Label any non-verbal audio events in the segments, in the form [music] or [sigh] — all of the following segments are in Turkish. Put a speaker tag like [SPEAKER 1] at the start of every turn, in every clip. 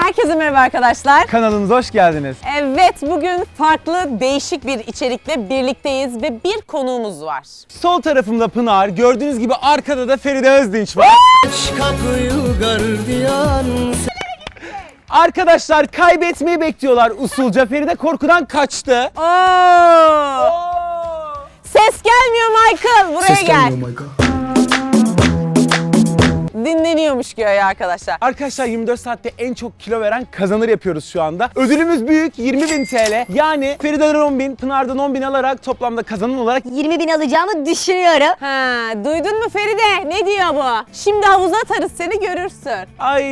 [SPEAKER 1] Herkese merhaba arkadaşlar.
[SPEAKER 2] Kanalımıza hoş geldiniz.
[SPEAKER 1] Evet bugün farklı değişik bir içerikle birlikteyiz ve bir konuğumuz var.
[SPEAKER 2] Sol tarafımda Pınar, gördüğünüz gibi arkada da Feride Özdinç var. Arkadaşlar kaybetmeyi bekliyorlar usulca. Feride korkudan kaçtı.
[SPEAKER 1] Oo! Ses gelmiyor Michael. Buraya gel. Dinleniyormuş göğe arkadaşlar.
[SPEAKER 2] Arkadaşlar 24 saatte en çok kilo veren kazanır yapıyoruz şu anda. Ödülümüz büyük 20.000 TL. Yani Feride'den 10.000, Pınar'dan 10.000 alarak toplamda kazanan olarak
[SPEAKER 3] 20 bin alacağımı düşünüyorum.
[SPEAKER 1] Ha, duydun mu Feride? Ne diyor bu? Şimdi havuza atarız seni görürsün.
[SPEAKER 2] ay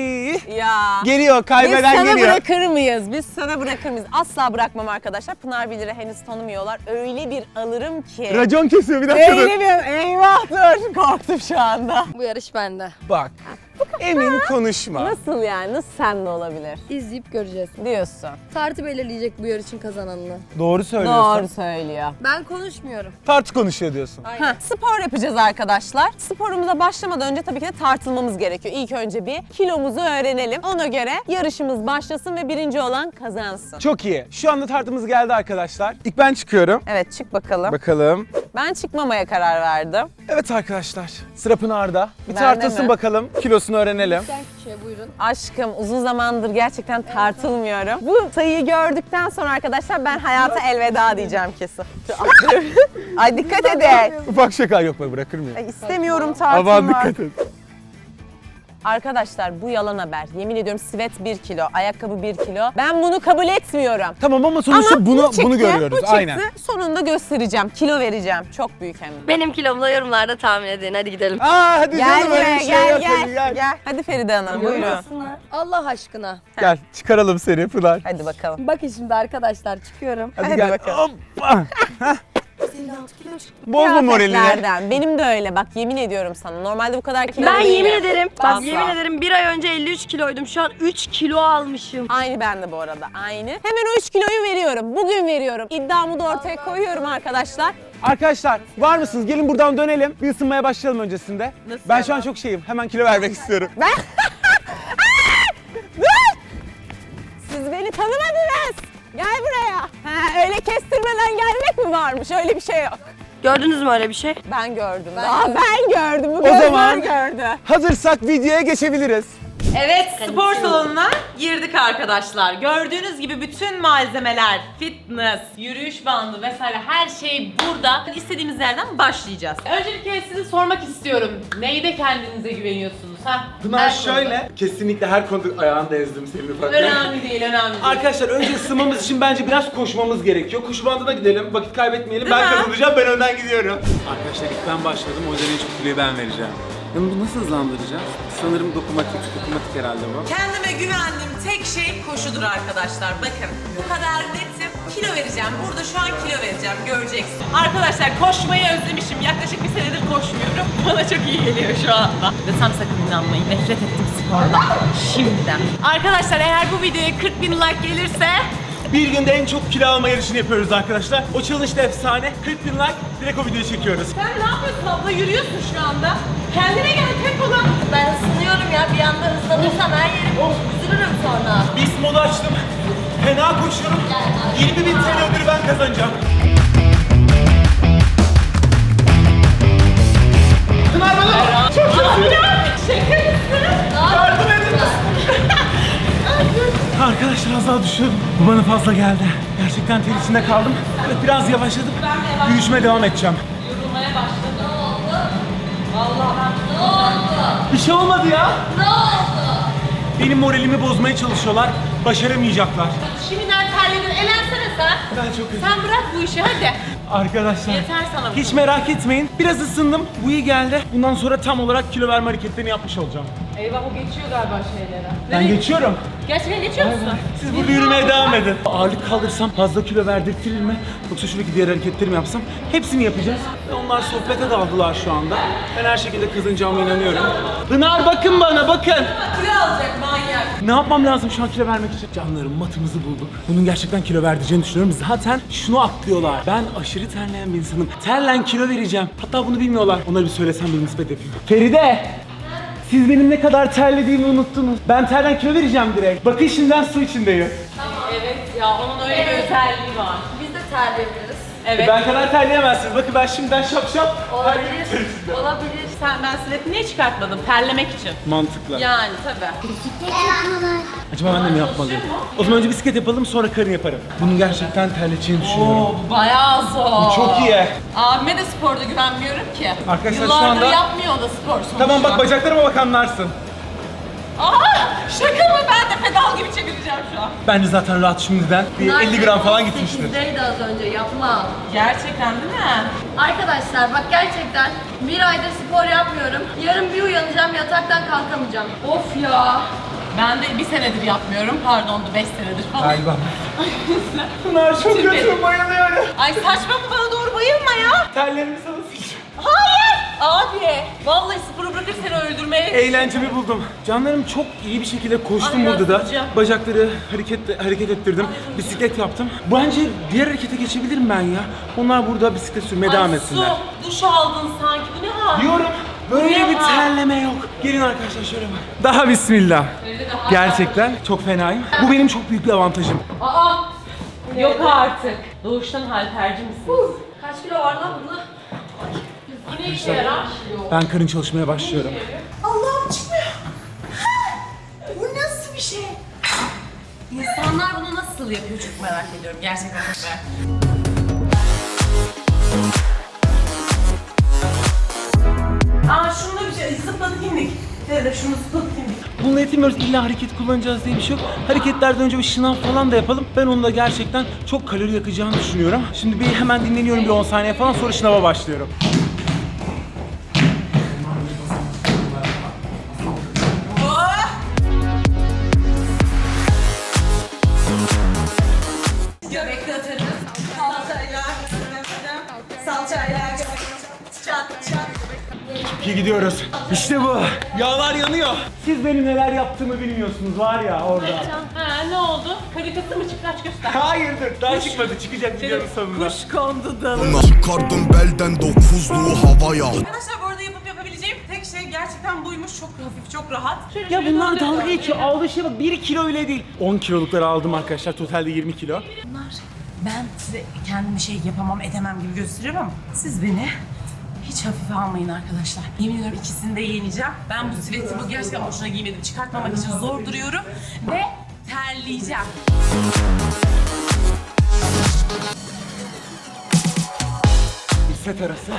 [SPEAKER 1] Ya.
[SPEAKER 2] geliyor
[SPEAKER 1] Biz
[SPEAKER 2] kaybeden
[SPEAKER 1] sana
[SPEAKER 2] geliyor.
[SPEAKER 1] bırakır mıyız? Biz sana bırakır mıyız? Asla bırakmam arkadaşlar. Pınar Bilir'i henüz tanımıyorlar. Öyle bir alırım ki.
[SPEAKER 2] Racon kesiyor bir dakika dur.
[SPEAKER 1] Öyle bir eyvah dur. Korktum şu anda.
[SPEAKER 3] Bu yarış bende.
[SPEAKER 2] Bak rock. Emin konuşma.
[SPEAKER 1] Nasıl yani? Nasıl sende olabilir?
[SPEAKER 3] İzleyip göreceğiz.
[SPEAKER 1] Diyorsun.
[SPEAKER 3] Tartı belirleyecek bu yarışın kazananını.
[SPEAKER 2] Doğru söylüyorsun.
[SPEAKER 1] Doğru söylüyor.
[SPEAKER 3] Ben konuşmuyorum.
[SPEAKER 2] Tartı konuşuyor diyorsun.
[SPEAKER 1] Heh, spor yapacağız arkadaşlar. Sporumuza başlamadan önce tabii ki de tartılmamız gerekiyor. İlk önce bir kilomuzu öğrenelim. Ona göre yarışımız başlasın ve birinci olan kazansın.
[SPEAKER 2] Çok iyi. Şu anda tartımız geldi arkadaşlar. İlk ben çıkıyorum.
[SPEAKER 1] Evet çık bakalım.
[SPEAKER 2] Bakalım.
[SPEAKER 1] Ben çıkmamaya karar verdim.
[SPEAKER 2] Evet arkadaşlar. Sıra Pınar'da. Bir
[SPEAKER 1] Bende
[SPEAKER 2] tartılsın
[SPEAKER 1] mi?
[SPEAKER 2] bakalım. Kilosunu öğrenelim.
[SPEAKER 3] Sen küçüğe buyurun.
[SPEAKER 1] Aşkım uzun zamandır gerçekten tartılmıyorum. Bu sayıyı gördükten sonra arkadaşlar ben hayata elveda diyeceğim kesin. [laughs] Ay dikkat edin.
[SPEAKER 2] Ufak şaka yok mu bırakır mıyım?
[SPEAKER 1] Ay, istemiyorum
[SPEAKER 2] Aman
[SPEAKER 1] tartılmak.
[SPEAKER 2] dikkat et.
[SPEAKER 1] Arkadaşlar bu yalan haber. Yemin ediyorum sivet 1 kilo, ayakkabı 1 kilo. Ben bunu kabul etmiyorum.
[SPEAKER 2] Tamam ama sonuçta
[SPEAKER 1] Ama
[SPEAKER 2] bunu
[SPEAKER 1] bu çıktı,
[SPEAKER 2] bunu görüyoruz.
[SPEAKER 1] Bu çıktı.
[SPEAKER 2] Aynen.
[SPEAKER 1] Sonunda göstereceğim. Kilo vereceğim. Çok büyük hem de.
[SPEAKER 3] Benim kilomu da yorumlarda tahmin edin. Hadi gidelim.
[SPEAKER 2] Aa hadi
[SPEAKER 1] Gel
[SPEAKER 2] canım öyle
[SPEAKER 1] buraya
[SPEAKER 2] bir şey
[SPEAKER 1] gel
[SPEAKER 2] yok.
[SPEAKER 1] gel,
[SPEAKER 2] Hadi gel.
[SPEAKER 1] gel. Hadi Feride Hanım buyurun.
[SPEAKER 3] Allah aşkına.
[SPEAKER 2] Gel çıkaralım seni Pınar.
[SPEAKER 1] Hadi bakalım.
[SPEAKER 3] Bakın şimdi arkadaşlar çıkıyorum.
[SPEAKER 2] Hadi,
[SPEAKER 1] Hadi
[SPEAKER 2] gel.
[SPEAKER 1] bakalım.
[SPEAKER 2] Hoppa. Heh. Bozma moralini.
[SPEAKER 1] Kıyafetlerden. Benim de öyle bak yemin ediyorum sana. Normalde bu kadar kilo
[SPEAKER 3] Ben
[SPEAKER 1] değilim.
[SPEAKER 3] yemin ederim, bak
[SPEAKER 1] Asla.
[SPEAKER 3] yemin ederim bir ay önce 53 kiloydum. Şu an 3 kilo almışım.
[SPEAKER 1] Aynı ben de bu arada. Aynı. Hemen o 3 kiloyu veriyorum. Bugün veriyorum. İddiamı da ortaya koyuyorum arkadaşlar.
[SPEAKER 2] Arkadaşlar var mısınız? Gelin buradan dönelim. Bir ısınmaya başlayalım öncesinde.
[SPEAKER 1] Nasıl
[SPEAKER 2] ben şu an çok şeyim. Hemen kilo vermek istiyorum. [laughs]
[SPEAKER 1] Siz beni tanımadınız. Gel buraya. Ha, öyle kestirmeden gelmek mi varmış? Öyle bir şey yok.
[SPEAKER 3] Gördünüz mü öyle bir şey?
[SPEAKER 1] Ben gördüm. Daha ben gördüm. Bu
[SPEAKER 2] O zaman-
[SPEAKER 1] gördü.
[SPEAKER 2] Hazırsak videoya geçebiliriz.
[SPEAKER 4] Evet, spor salonuna girdik arkadaşlar. Gördüğünüz gibi bütün malzemeler, fitness, yürüyüş bandı vesaire her şey burada. İstediğimiz yerden başlayacağız. Öncelikle size sormak istiyorum. Neyde kendinize güveniyorsunuz? Ha?
[SPEAKER 2] Pınar
[SPEAKER 4] Her konuda.
[SPEAKER 2] şöyle. Kesinlikle her konuda ayağında ezdim seni ufak.
[SPEAKER 4] Önemli değil, önemli değil.
[SPEAKER 2] Arkadaşlar önce ısınmamız için bence biraz koşmamız gerekiyor. Koşu bandına gidelim. Vakit kaybetmeyelim.
[SPEAKER 4] Değil
[SPEAKER 2] ben
[SPEAKER 4] mi?
[SPEAKER 2] kazanacağım. Ben önden gidiyorum. Arkadaşlar ilk ben başladım. O yüzden en çok kiloyu ben vereceğim. Yani bu nasıl hızlandıracağız? Sanırım dokunmatik, dokunmatik herhalde bu.
[SPEAKER 4] Kendime güvendiğim tek şey koşudur arkadaşlar. Bakın bu kadar netim. Kilo vereceğim. Burada şu an kilo vereceğim. Göreceksin. Arkadaşlar koşmayı özlemişim. Yaklaşık bir senedir koşmuyorum. [laughs] Bana çok iyi geliyor şu anda. Tam sakın inanmayın. Nefret ettim spordan. Şimdiden. Arkadaşlar eğer bu videoya 40 bin like gelirse
[SPEAKER 2] Bir günde en çok kilo alma yarışını yapıyoruz arkadaşlar. O challenge de efsane. 40 bin like direkt o videoyu çekiyoruz.
[SPEAKER 4] sen ne yapıyorsun abla? Yürüyorsun şu anda. Kendine gel tek olan.
[SPEAKER 3] Ben ısınıyorum ya. Bir anda hızlanırsam her yerim üzülürüm sonra.
[SPEAKER 2] Beast modu açtım. Fena koşuyorum. 20 bin TL ödülü ben kazanacağım. Pınar bana çok kötü. Yardım edin. Arkadaşlar az daha düşüyordum. Bu bana fazla geldi. Gerçekten ter içinde kaldım. Biraz yavaşladım. Yürüyüşüme devam edeceğim.
[SPEAKER 4] Yorulmaya başladı.
[SPEAKER 2] Bir şey olmadı ya. Ne oldu? Benim moralimi bozmaya çalışıyorlar. Başaramayacaklar.
[SPEAKER 4] Şimdiden terledin. Elensene sen.
[SPEAKER 2] Ben çok kötü.
[SPEAKER 4] Sen bırak bu işi hadi.
[SPEAKER 2] Arkadaşlar.
[SPEAKER 4] Yeter sana bu.
[SPEAKER 2] Hiç merak etmeyin. Biraz ısındım. Bu iyi geldi. Bundan sonra tam olarak kilo verme hareketlerini yapmış olacağım.
[SPEAKER 4] Eyvah o geçiyor galiba şeylere.
[SPEAKER 2] Ben geçiyorum.
[SPEAKER 4] Gerçekten geçiyor musun?
[SPEAKER 2] Siz burada yürümeye devam edin. Ağırlık kaldırsam fazla kilo verdirtirir mi? Yoksa şuradaki diğer hareketleri mi yapsam? Hepsini yapacağız. Ve onlar sohbete daldılar şu anda. Ben her şekilde kazanacağıma inanıyorum. Pınar bakın bana bakın.
[SPEAKER 4] Kilo alacak manyak.
[SPEAKER 2] Ne yapmam lazım şu an kilo vermek için? Canlarım matımızı bulduk. Bunun gerçekten kilo verdiğini düşünüyorum. Zaten şunu atlıyorlar. Ben aşırı terleyen bir insanım. Terlen kilo vereceğim. Hatta bunu bilmiyorlar. Onlara bir söylesem bir nispet yapayım. Feride! Siz benim ne kadar terlediğimi unuttunuz. Ben terden kilo vereceğim direkt. Bakın şimdiden su içindeyim.
[SPEAKER 4] Evet ya onun öyle bir özelliği var.
[SPEAKER 3] Biz de terleyebiliriz.
[SPEAKER 4] Evet.
[SPEAKER 2] Ben kadar terleyemezsiniz. Bakın ben şimdiden şap şap.
[SPEAKER 3] Olabilir. Olabilir.
[SPEAKER 4] Sen ben sileti niye çıkartmadım? Terlemek için.
[SPEAKER 2] Mantıklı.
[SPEAKER 4] Yani tabii.
[SPEAKER 2] Acaba ben de mi yapmalıyım? O zaman önce bisiklet yapalım sonra karın yaparım. Bunu gerçekten terleteceğini düşünüyorum.
[SPEAKER 4] Oo, bayağı zor.
[SPEAKER 2] Çok iyi.
[SPEAKER 4] Abime de sporda güvenmiyorum ki.
[SPEAKER 2] Arkadaşlar şu
[SPEAKER 4] Yıllardır
[SPEAKER 2] anda-
[SPEAKER 4] yapmıyor o da spor sonuçta.
[SPEAKER 2] Tamam bak bacaklarıma bak anlarsın.
[SPEAKER 4] Aa, şaka mı? Ben de pedal gibi çevireceğim şu an.
[SPEAKER 2] Bence zaten rahat şimdiden bir 50 gram falan gitmiştir.
[SPEAKER 3] 8'deydi az önce yapma.
[SPEAKER 4] Gerçekten değil mi?
[SPEAKER 3] Arkadaşlar bak gerçekten bir aydır spor yapmıyorum. Yarın bir uyanacağım yataktan kalkamayacağım. Of ya.
[SPEAKER 4] Ben de bir senedir yapmıyorum. Pardon, beş senedir falan.
[SPEAKER 2] Galiba. [laughs] Bunlar çok
[SPEAKER 4] Süper.
[SPEAKER 2] kötü bayılıyorum.
[SPEAKER 4] Ay saçma mı bana doğru bayılma ya.
[SPEAKER 2] Terlerimi sana sıçacağım.
[SPEAKER 4] Hayır. Abi. Vallahi sporu bırakır seni öldürmeye.
[SPEAKER 2] Eğlencemi buldum. Canlarım çok iyi bir şekilde koştum
[SPEAKER 4] Ay,
[SPEAKER 2] burada da.
[SPEAKER 4] hocam.
[SPEAKER 2] Bacakları hareket hareket ettirdim. Bisiklet yaptım. Bence diğer harekete geçebilirim ben ya. Onlar burada bisiklet sürmeye devam
[SPEAKER 4] Ay,
[SPEAKER 2] etsinler.
[SPEAKER 4] Su, duş aldın sanki. Bu ne hal?
[SPEAKER 2] Diyorum. Böyle bir terleme yok. Gelin arkadaşlar şöyle bak. Daha bismillah. Gerçekten çok fenayım. Bu benim çok büyük bir avantajım.
[SPEAKER 4] Aa. Yok artık. Doğuştan halterci misiniz?
[SPEAKER 3] Kaç kilo var lan bunda?
[SPEAKER 4] Bu ne işe yarar?
[SPEAKER 2] Ben karın çalışmaya başlıyorum.
[SPEAKER 3] Allah'ım çıkmıyor. Bu nasıl bir şey?
[SPEAKER 4] İnsanlar bunu nasıl yapıyor çok merak ediyorum. Gerçekten çok merak Aa şunda bir şey zıpladık indik. Dede şunu zıpladık indik.
[SPEAKER 2] Bununla yetinmiyoruz. İlla hareket kullanacağız diye bir şey yok. Hareketlerden önce bir şınav falan da yapalım. Ben onu da gerçekten çok kalori yakacağını düşünüyorum. Şimdi bir hemen dinleniyorum bir 10 saniye falan sonra şınava başlıyorum. İyi gidiyoruz. İşte bu. Yağlar yanıyor. Siz benim neler yaptığımı bilmiyorsunuz var ya orada.
[SPEAKER 4] Ha ne oldu? Karikatı mı çıktı aç göster.
[SPEAKER 2] Hayırdır daha çıkmadı çıkacak videonun sonunda.
[SPEAKER 4] Kuş kondu dalına.
[SPEAKER 5] Çıkardım belden dokuzluğu havaya
[SPEAKER 4] Arkadaşlar bu arada yapıp yapabileceğim tek şey gerçekten buymuş. Çok hafif, çok rahat. Şöyle
[SPEAKER 2] Ya
[SPEAKER 4] şöyle
[SPEAKER 2] bunlar
[SPEAKER 4] döndürüyorum.
[SPEAKER 2] dalga geçiyor. Aldığı şey bak 1 kilo bile değil. 10 kilolukları aldım arkadaşlar. Totalde 20 kilo.
[SPEAKER 4] Bunlar ben size kendimi şey yapamam edemem gibi gösteriyorum ama siz beni hiç hafife almayın arkadaşlar. Yemin ediyorum ikisini de yeneceğim. Ben bu siveti bu gerçekten boşuna giymedim. Çıkartmamak için zor duruyorum ve terleyeceğim.
[SPEAKER 2] Bir set arası.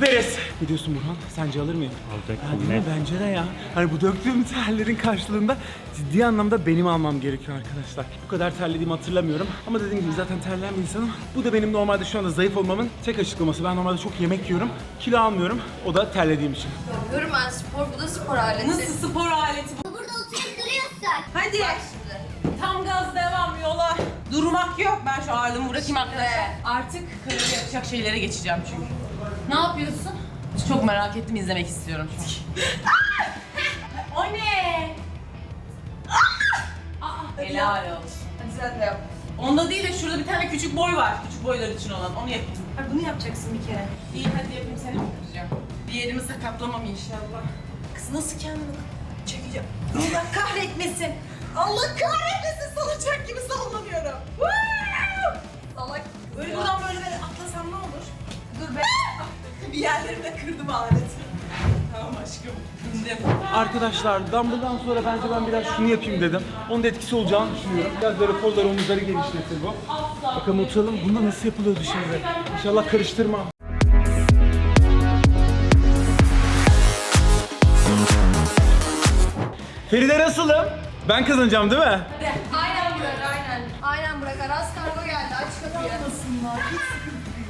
[SPEAKER 2] Süperiz. Ne diyorsun Burhan? Sence alır mıyım? Alacaksın ne? Bence de ya. Hani bu döktüğüm terlerin karşılığında ciddi anlamda benim almam gerekiyor arkadaşlar. Bu kadar terlediğimi hatırlamıyorum. Ama dediğim gibi zaten terleyen bir insanım. Bu da benim normalde şu anda zayıf olmamın tek açıklaması. Ben normalde çok yemek yiyorum. Kilo almıyorum. O da terlediğim için.
[SPEAKER 3] Yapıyorum ben spor. Bu da spor aleti.
[SPEAKER 4] Nasıl spor aleti bu?
[SPEAKER 6] Burada oturup duruyorsun.
[SPEAKER 4] Hadi. Tam gaz devam yola. Durmak yok. Ben şu ağırlığımı bırakayım arkadaşlar. Artık kalori yapacak şeylere geçeceğim çünkü.
[SPEAKER 3] Ne yapıyorsun?
[SPEAKER 4] Çok merak ettim izlemek istiyorum çünkü. [laughs] o ne? Aa, helal olsun.
[SPEAKER 3] Hadi sen de yap.
[SPEAKER 4] Onda değil de şurada bir tane küçük boy var. Küçük boylar için olan. Onu yapayım.
[SPEAKER 3] Ha, bunu yapacaksın bir kere.
[SPEAKER 4] İyi hadi yapayım seni kıracağım? Bir yerimi sakatlamam inşallah. Kız nasıl kendini çekeceğim? Allah kahretmesin. Allah kahretmesin salacak gibi sallanıyorum.
[SPEAKER 3] Salak.
[SPEAKER 4] Böyle buradan böyle böyle atlasam ne olur? Dur be. Bir yerlerimde kırdım aleti. Tamam aşkım.
[SPEAKER 2] Arkadaşlar dumbbell'dan sonra bence ben biraz şunu yapayım dedim. Onun da etkisi olacağını düşünüyorum. Biraz böyle kolları omuzları genişletir bu. Bakalım oturalım. Bunda nasıl yapılıyordu şimdi? İnşallah karıştırmam. Feride nasılım? Ben kazanacağım değil mi?
[SPEAKER 3] Aynen bırak aynen. Aynen bırak. Aras kargo geldi. Aç kapıyı.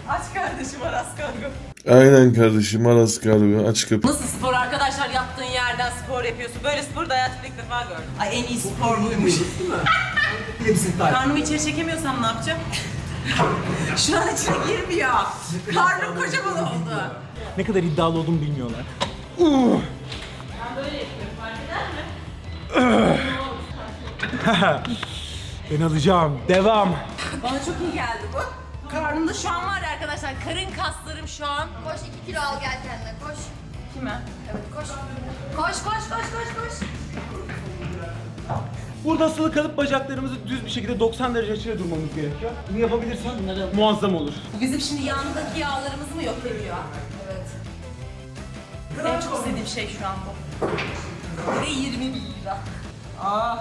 [SPEAKER 4] Aç kardeşim Aras kargo.
[SPEAKER 7] Aynen kardeşim Aras galiba aç kapı.
[SPEAKER 4] Nasıl spor arkadaşlar yattığın yerden spor yapıyorsun? Böyle spor da hayatımda ilk defa gördüm. Ay en iyi spor buymuş. [laughs] Karnımı içeri çekemiyorsam ne yapacağım? [laughs] Şu an içine girmiyor. Karnım kocaman oldu.
[SPEAKER 2] Ne kadar iddialı olduğumu bilmiyorlar. ben [laughs] alacağım. Devam.
[SPEAKER 4] Bana çok iyi geldi bu. Karnımda şu an var ya arkadaşlar karın kaslarım şu an.
[SPEAKER 3] Koş 2 kilo al gel kendine. Koş.
[SPEAKER 4] mi?
[SPEAKER 3] Evet koş. Koş koş koş koş koş.
[SPEAKER 2] Burada asılı kalıp bacaklarımızı düz bir şekilde 90 derece açıyla durmamız gerekiyor. Bunu yapabilirsem muazzam olur.
[SPEAKER 4] Bu bizim şimdi yandaki yağlarımızı mı yok ediyor? Evet. En çok istediğim şey şu an bu. Bir de 20 bin lira. Aa.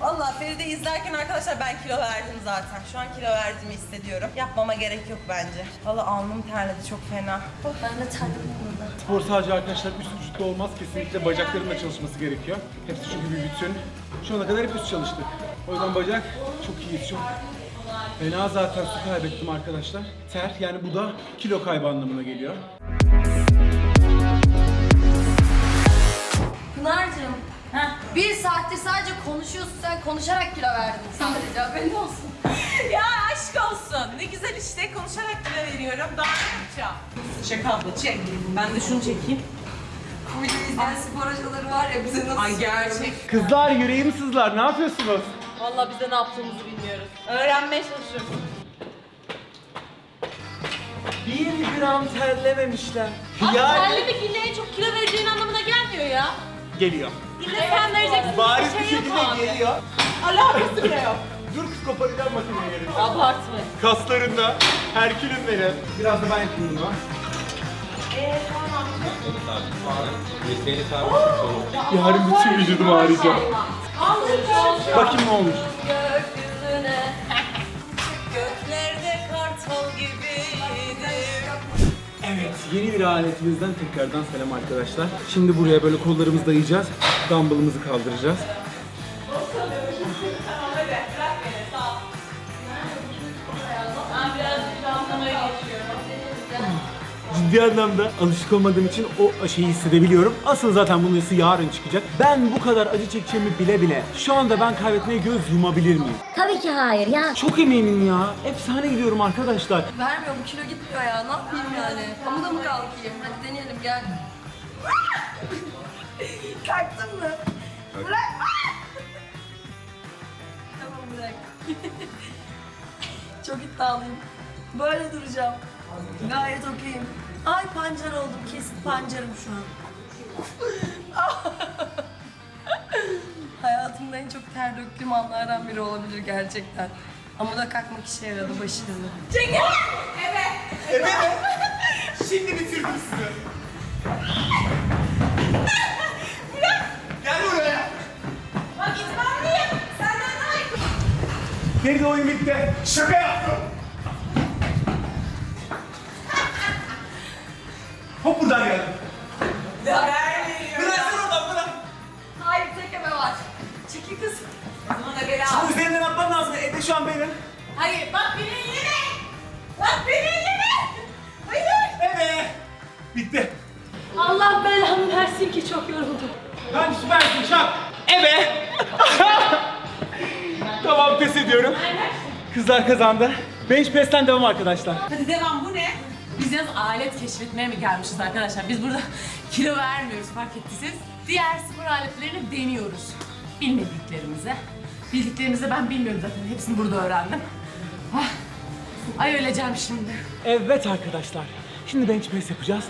[SPEAKER 4] Vallahi Feride izlerken arkadaşlar ben kilo verdim zaten. Şu an kilo verdiğimi hissediyorum. Yapmama gerek yok bence. Vallahi alnım terledi çok fena.
[SPEAKER 3] Ben de terledim burada.
[SPEAKER 2] Spor sadece arkadaşlar üst vücutta olmaz. Kesinlikle bacakların da çalışması gerekiyor. Hepsi çünkü bir bütün. Şu ana kadar hep üst çalıştık. O yüzden bacak çok iyiyiz çok. Fena zaten su kaybettim arkadaşlar. Ter yani bu da kilo kaybı anlamına geliyor.
[SPEAKER 3] Pınar'cığım. Bir saattir sadece konuşuyorsun sen konuşarak kilo verdin sadece haberin olsun. [laughs]
[SPEAKER 4] ya aşk olsun. Ne güzel işte konuşarak kilo veriyorum. Daha ne yapacağım? Çek abla çek. Ben de şunu çekeyim.
[SPEAKER 3] İzleyen spor hocaları var ya bize nasıl
[SPEAKER 4] Ay gerçek.
[SPEAKER 2] Kızlar yüreğim sızlar ne yapıyorsunuz?
[SPEAKER 4] Vallahi biz de ne yaptığımızı bilmiyoruz. Öğrenmeye çalışıyoruz.
[SPEAKER 2] Bir gram terlememişler.
[SPEAKER 4] Terlemek ille en çok kilo vereceğin anlamına gelmiyor ya.
[SPEAKER 2] Geliyor.
[SPEAKER 4] Sen vereceksin.
[SPEAKER 2] Bariz
[SPEAKER 4] bir şey
[SPEAKER 2] şekilde geliyor.
[SPEAKER 4] Alakası bile yok.
[SPEAKER 2] Dur kız koparacağım makineyi yerinden.
[SPEAKER 4] Abartma.
[SPEAKER 2] Kaslarında, herkülün benim. Biraz da ben yapayım bunu. Yarın bütün vücudum ağrıyacak. Bakayım ne olmuş. Evet, yeni bir aletimizden tekrardan selam arkadaşlar. Şimdi buraya böyle kollarımızı dayayacağız. Dumbbellımızı kaldıracağız. Ciddi anlamda alışık olmadığım için o şeyi hissedebiliyorum. Asıl zaten bunun iyisi yarın çıkacak. Ben bu kadar acı çekeceğimi bile bile şu anda ben kaybetmeye göz yumabilir miyim?
[SPEAKER 6] Tabii ki hayır ya.
[SPEAKER 2] Çok eminim ya. Efsane gidiyorum arkadaşlar.
[SPEAKER 3] Vermiyor bu kilo gitmiyor ya ne yapayım yani. Pamuda mı kalkayım? Hadi deneyelim gel. [laughs] Kalktın mı? Bırak. [laughs] tamam bırak. [laughs] Çok iddialıyım. Böyle duracağım. Gayet okeyim. Ay pancar oldum. Kesin pancarım şu an. [laughs] Hayatımda en çok ter döktüğüm anlardan biri olabilir gerçekten. Ama da kalkmak işe yaradı başarılı.
[SPEAKER 2] Şimdi bitirdim sizi. Gel buraya.
[SPEAKER 4] Bak itmanlıyım. Senden daha iyi.
[SPEAKER 2] Feride oyun bitti. Şaka yaptım. Hop buradan geldim. Bırak sen oradan bırak.
[SPEAKER 3] Hayır tekeme var. Çekil kız.
[SPEAKER 4] Buna da bela.
[SPEAKER 2] Şimdi üzerinden atmam lazım. Ede şu an benim.
[SPEAKER 4] Hayır bak beni elleme. Bak beni elleme. Hayır.
[SPEAKER 2] Ede. Bitti.
[SPEAKER 3] Allah belamı versin ki çok yoruldum.
[SPEAKER 2] Ben süpersin çak. Ebe. [laughs] tamam pes ediyorum. Kızlar kazandı. Bench press'ten devam arkadaşlar.
[SPEAKER 4] Hadi devam bu ne? Biz yalnız alet keşfetmeye mi gelmişiz arkadaşlar? Biz burada [laughs] kilo vermiyoruz fark ettiyseniz. Diğer spor aletlerini deniyoruz. Bilmediklerimize. Bildiklerimizi ben bilmiyorum zaten. Hepsini burada öğrendim. Ah. Ay öleceğim şimdi.
[SPEAKER 2] Evet arkadaşlar. Şimdi bench press yapacağız.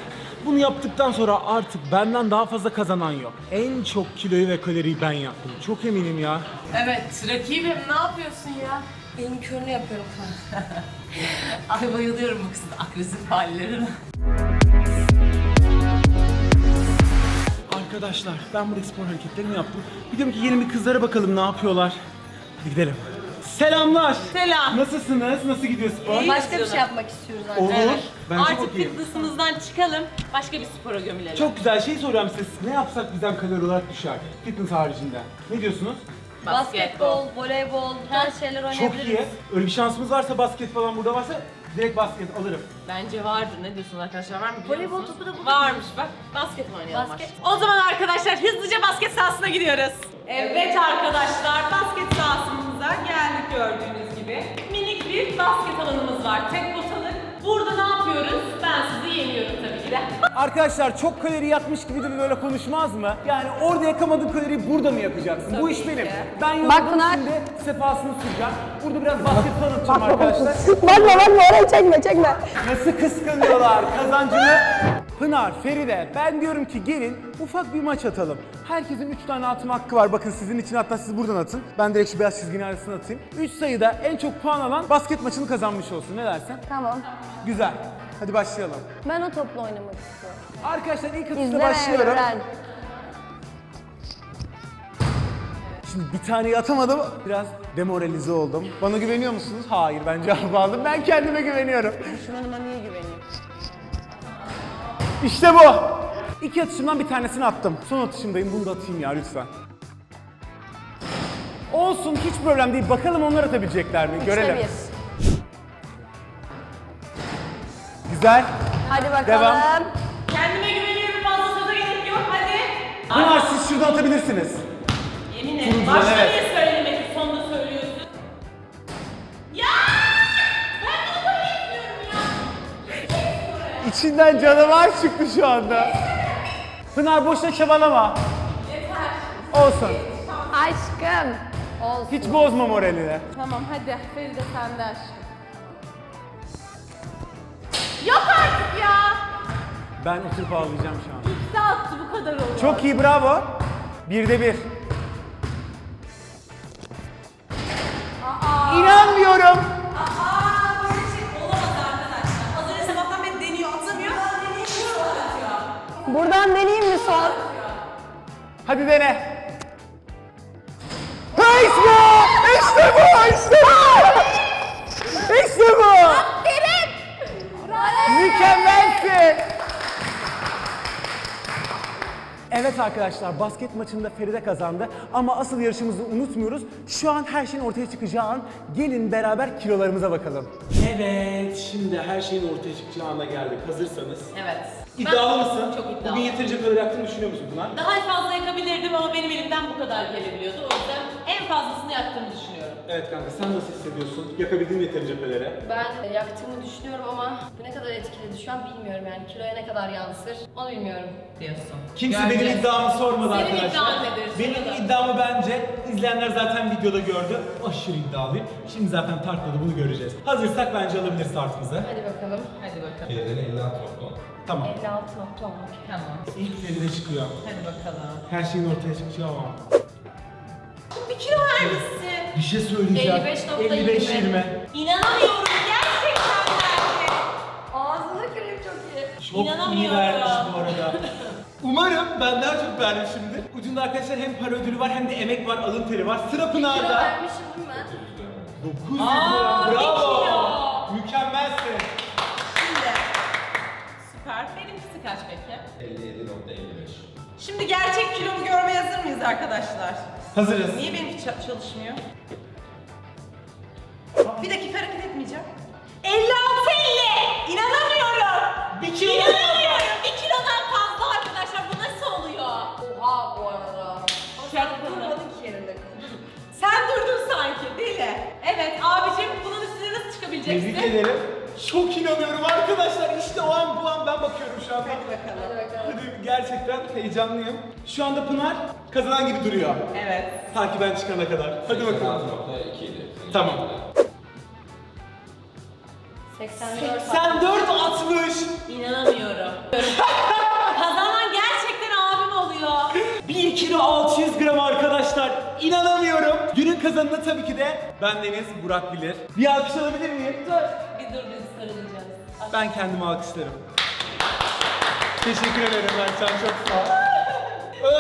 [SPEAKER 2] Bunu yaptıktan sonra artık benden daha fazla kazanan yok. En çok kiloyu ve kaloriyi ben yaptım. Çok eminim ya.
[SPEAKER 4] Evet rakibim ne yapıyorsun ya?
[SPEAKER 3] Benim körünü yapıyorum falan. [laughs] [laughs]
[SPEAKER 4] Ay bayılıyorum bu kızın agresif hallerine.
[SPEAKER 2] Arkadaşlar ben burada spor hareketlerini yaptım. Bir diyorum ki yeni bir kızlara bakalım ne yapıyorlar. Hadi gidelim. Selamlar.
[SPEAKER 4] Selam.
[SPEAKER 2] Nasılsınız? Nasıl gidiyor spor?
[SPEAKER 3] Başka bir şey yapmak istiyoruz artık.
[SPEAKER 2] Olur. Bence
[SPEAKER 4] Artık
[SPEAKER 2] çok iyi.
[SPEAKER 4] fitness'ımızdan çıkalım. Başka bir spora gömülelim.
[SPEAKER 2] Çok güzel şey soruyorum size. Ne yapsak bizden kalori olarak düşer? Fitness haricinde. Ne diyorsunuz?
[SPEAKER 3] Basketbol, voleybol, bu tarz şeyler
[SPEAKER 2] Çok
[SPEAKER 3] oynayabiliriz.
[SPEAKER 2] iyi. Öyle bir şansımız varsa basket falan burada varsa direkt basket alırım.
[SPEAKER 4] Bence vardır. Ne diyorsunuz arkadaşlar? Var mı? biliyor
[SPEAKER 3] Voleybol
[SPEAKER 4] musunuz?
[SPEAKER 3] topu da burada.
[SPEAKER 4] Varmış bak. Basket mi oynayalım?
[SPEAKER 3] Basket.
[SPEAKER 4] O zaman arkadaşlar hızlıca basket sahasına gidiyoruz. Evet arkadaşlar basket sahasımıza geldik gördüğünüz gibi. Minik bir basket alanımız var. Tek potalı. Burada ne yapıyoruz?
[SPEAKER 2] Arkadaşlar çok kalori yakmış gibi de böyle konuşmaz mı? Yani orada yakamadığın kaloriyi burada mı yakacaksın? Bu iş benim. Ben yoruldum
[SPEAKER 1] Pınar.
[SPEAKER 2] şimdi sefasını süreceğim. Burada biraz basket falan atacağım arkadaşlar. [laughs]
[SPEAKER 1] Bakma bakma orayı çekme çekme.
[SPEAKER 2] Nasıl kıskanıyorlar kazancını Pınar, Feride ben diyorum ki gelin ufak bir maç atalım. Herkesin 3 tane atma hakkı var. Bakın sizin için hatta siz buradan atın. Ben direkt şu beyaz çizginin arasına atayım. 3 sayıda en çok puan alan basket maçını kazanmış olsun. Ne dersin?
[SPEAKER 3] Tamam.
[SPEAKER 2] Güzel. Hadi başlayalım.
[SPEAKER 3] Ben o topla oynamak istiyorum.
[SPEAKER 2] Arkadaşlar ilk
[SPEAKER 3] İzle ve
[SPEAKER 2] başlıyorum.
[SPEAKER 3] öğren.
[SPEAKER 2] Şimdi bir taneyi atamadım. Biraz demoralize oldum. Bana güveniyor musunuz? Hayır ben cevap aldım. Ben kendime güveniyorum.
[SPEAKER 1] Düşmanıma niye güveneyim?
[SPEAKER 2] İşte bu. İki atışımdan bir tanesini attım. Son atışımdayım. Bunu da atayım ya lütfen. Olsun hiç problem değil. Bakalım onlar atabilecekler mi? Görelim.
[SPEAKER 3] Üçte bir.
[SPEAKER 2] Güzel.
[SPEAKER 3] Hadi bakalım.
[SPEAKER 2] Devam.
[SPEAKER 4] Kendime güveniyorum fazla söze gerek yok hadi.
[SPEAKER 2] Pınar siz şuradan atabilirsiniz.
[SPEAKER 4] Yemin ederim.
[SPEAKER 2] Turuncudan,
[SPEAKER 4] Başta
[SPEAKER 2] evet.
[SPEAKER 4] niye söylemedin sonunda söylüyorsun. Ya! Ben bunu kabul etmiyorum ya.
[SPEAKER 2] İçinden canavar çıktı şu anda. Pınar boşuna çabalama. Olsun.
[SPEAKER 3] Aşkım. Olsun.
[SPEAKER 2] Hiç bozma moralini.
[SPEAKER 4] Tamam hadi Feride sende aşkım. Yok artık ya.
[SPEAKER 2] Ben oturup ağlayacağım şu an.
[SPEAKER 4] İkisi attı bu kadar oldu.
[SPEAKER 2] Çok iyi bravo. Birde bir. İnanmıyorum.
[SPEAKER 4] Aa böyle şey olamaz arkadaşlar. Az önce sabahtan beri deniyor atamıyor.
[SPEAKER 3] Buradan deneyeyim mi son?
[SPEAKER 2] Hadi dene. Ha işte bu! İşte bu! İşte bu! İşte bu! Mükemmelsin! Evet arkadaşlar basket maçında Feride kazandı ama asıl yarışımızı unutmuyoruz. Şu an her şeyin ortaya çıkacağı an gelin beraber kilolarımıza bakalım. Evet şimdi her şeyin ortaya çıkacağı ana geldik. Hazırsanız.
[SPEAKER 4] Evet.
[SPEAKER 2] İddialı
[SPEAKER 4] Ben
[SPEAKER 2] mısın?
[SPEAKER 4] Çok iddialı.
[SPEAKER 2] Bugün yeterince kalori yaktığını düşünüyor musun Pınar?
[SPEAKER 4] Daha fazla yakabilirdim ama benim elimden bu kadar gelebiliyordu. O yüzden en fazlasını yaktığımı düşünüyorum.
[SPEAKER 2] Evet kanka sen nasıl hissediyorsun? Yakabildin mi yeterince kalori?
[SPEAKER 3] Ben yaktığımı düşünüyorum ama ne kadar etkiledi şu an bilmiyorum yani. Kiloya ne kadar yansır onu bilmiyorum.
[SPEAKER 4] Diyorsun.
[SPEAKER 2] Kimse
[SPEAKER 4] Göreceğiz.
[SPEAKER 2] benim iddiamı sormadı
[SPEAKER 4] Senin
[SPEAKER 2] arkadaşlar.
[SPEAKER 4] iddian nedir?
[SPEAKER 2] Benim
[SPEAKER 4] Söyle.
[SPEAKER 2] iddiamı bence izleyenler zaten videoda gördü. Aşırı iddialıyım. Şimdi zaten tartmadı bunu göreceğiz. Hazırsak bence alabiliriz tartımızı.
[SPEAKER 3] Hadi bakalım.
[SPEAKER 4] Hadi bakalım.
[SPEAKER 2] Tamam.
[SPEAKER 3] 56 nokta olmak.
[SPEAKER 4] Tamam.
[SPEAKER 2] İlk Feride çıkıyor.
[SPEAKER 4] Hadi bakalım.
[SPEAKER 2] Her şeyin ortaya çıkacağı ama.
[SPEAKER 4] Bir kilo vermişsin.
[SPEAKER 2] Bir şey söyleyeceğim.
[SPEAKER 3] 55.20.
[SPEAKER 2] 55-20.
[SPEAKER 4] İnanamıyorum gerçekten verdi.
[SPEAKER 3] Ağzına kırayım çok iyi.
[SPEAKER 2] Çok iyi
[SPEAKER 4] İnanamıyorum.
[SPEAKER 2] vermiş bu arada. Umarım ben daha çok vermişimdir. Ucunda arkadaşlar hem para ödülü var hem de emek var, alın teri var. Sıra
[SPEAKER 3] Kilo
[SPEAKER 2] Pınar'da.
[SPEAKER 3] vermişim değil mi?
[SPEAKER 2] 900
[SPEAKER 4] Aa,
[SPEAKER 2] lira.
[SPEAKER 4] bir
[SPEAKER 2] Bravo.
[SPEAKER 4] kilo.
[SPEAKER 2] Mükemmelsin.
[SPEAKER 4] Şimdi. Süper. Benimkisi kaç peki? 57.55. Şimdi gerçek kilomu görmeye hazır mıyız arkadaşlar?
[SPEAKER 2] Hazırız.
[SPEAKER 4] Niye benimki ça- çalışmıyor? Bir dakika hareket etmeyeceğim. 56 50! İnanamıyorum!
[SPEAKER 2] Bir kilo.
[SPEAKER 4] İnanamıyorum! Bir kilodan fazla arkadaşlar bu nasıl oluyor?
[SPEAKER 3] Oha bu arada.
[SPEAKER 4] Şaka
[SPEAKER 3] Durmadın ki yerinde kız.
[SPEAKER 4] Sen durdun sanki deli. Evet abicim bunun üstüne nasıl çıkabileceksin?
[SPEAKER 2] Tebrik ederim. Çok inanıyorum arkadaşlar. İşte o an bu an ben bakıyorum şu anda.
[SPEAKER 4] Hadi bakalım.
[SPEAKER 3] Hadi bakalım.
[SPEAKER 2] Hadi gerçekten heyecanlıyım. Şu anda Pınar kazanan gibi duruyor.
[SPEAKER 4] Evet.
[SPEAKER 2] Ta ki ben çıkana kadar. Hadi bakalım. Tamam.
[SPEAKER 3] 84
[SPEAKER 2] 84 60.
[SPEAKER 4] İnanamıyorum. [laughs] Kazanan gerçekten abim oluyor.
[SPEAKER 2] 1 kilo 600 gram arkadaşlar. İnanamıyorum. Günün kazanını tabii ki de ben Deniz Burak bilir. Bir alkış alabilir miyim?
[SPEAKER 4] Bir dur biz sarılacağız.
[SPEAKER 2] Ben kendimi alkışlarım. Teşekkür ederim Mertcan çok sağ ol.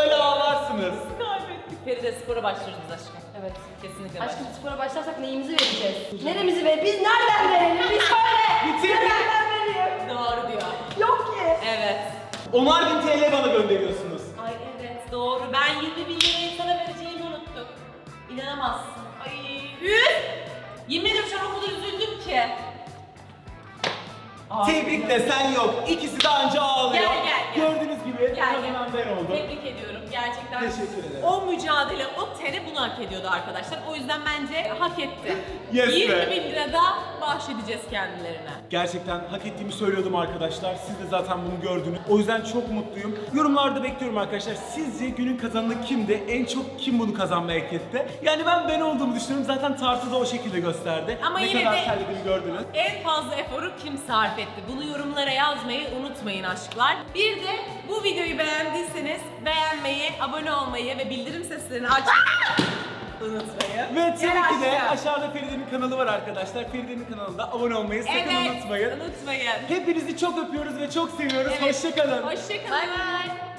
[SPEAKER 2] Öyle ağlarsınız.
[SPEAKER 4] Kaybettik. Feride spora başlıyoruz biz aşkım.
[SPEAKER 3] Evet.
[SPEAKER 4] Kesinlikle
[SPEAKER 3] Aşkım
[SPEAKER 4] başlıyoruz.
[SPEAKER 3] spora başlarsak neyimizi vereceğiz? Neremizi ver? Biz nereden verelim? [laughs] Bir söyle.
[SPEAKER 2] Bitir.
[SPEAKER 3] Nereden verelim?
[SPEAKER 4] Doğru diyor.
[SPEAKER 3] Yok ki.
[SPEAKER 4] Evet.
[SPEAKER 2] Onar bin TL bana gönderiyorsunuz.
[SPEAKER 4] Ay evet doğru. Ben 20 bin lirayı sana vereceğimi unuttum. İnanamazsın. Ay üf! Yemin ederim şu an o kadar üzüldüm ki.
[SPEAKER 2] Tebrik de sen yok. İkisi de anca ağlıyor.
[SPEAKER 4] Gel, gel, gel.
[SPEAKER 2] Gördüğünüz gibi Ve
[SPEAKER 4] Gel,
[SPEAKER 2] kazanan ben oldum.
[SPEAKER 4] Tebrik ediyorum gerçekten.
[SPEAKER 2] Teşekkür ederim.
[SPEAKER 4] O mücadele, o teri bunu hak ediyordu arkadaşlar. O yüzden bence hak etti.
[SPEAKER 2] Yes
[SPEAKER 4] 20
[SPEAKER 2] be.
[SPEAKER 4] bin lira da bahşedeceğiz kendilerine.
[SPEAKER 2] Gerçekten hak ettiğimi söylüyordum arkadaşlar. Siz de zaten bunu gördünüz. O yüzden çok mutluyum. Yorumlarda bekliyorum arkadaşlar. Sizce günün kazananı kimdi? En çok kim bunu kazanmaya hak etti? Yani ben ben olduğumu düşünüyorum. Zaten tartıda o şekilde gösterdi.
[SPEAKER 4] Ama
[SPEAKER 2] ne
[SPEAKER 4] yine
[SPEAKER 2] kadar
[SPEAKER 4] de-
[SPEAKER 2] terlediğimi gördünüz.
[SPEAKER 4] En fazla eforu kim sarf etti? Bunu yorumlara yazmayı unutmayın aşklar. Bir de bu videoyu beğendiyseniz beğenmeyi, abone olmayı ve bildirim seslerini açmayı unutmayın.
[SPEAKER 2] Ve tabii ki de aşağıda Feride'nin kanalı var arkadaşlar. Feride'nin kanalında abone olmayı sakın
[SPEAKER 4] Evet,
[SPEAKER 2] unutmayın.
[SPEAKER 4] unutmayın.
[SPEAKER 2] Hepinizi çok öpüyoruz ve çok seviyoruz.
[SPEAKER 4] Evet.
[SPEAKER 2] Hoşçakalın.
[SPEAKER 4] Hoşçakalın.
[SPEAKER 3] Bay bay.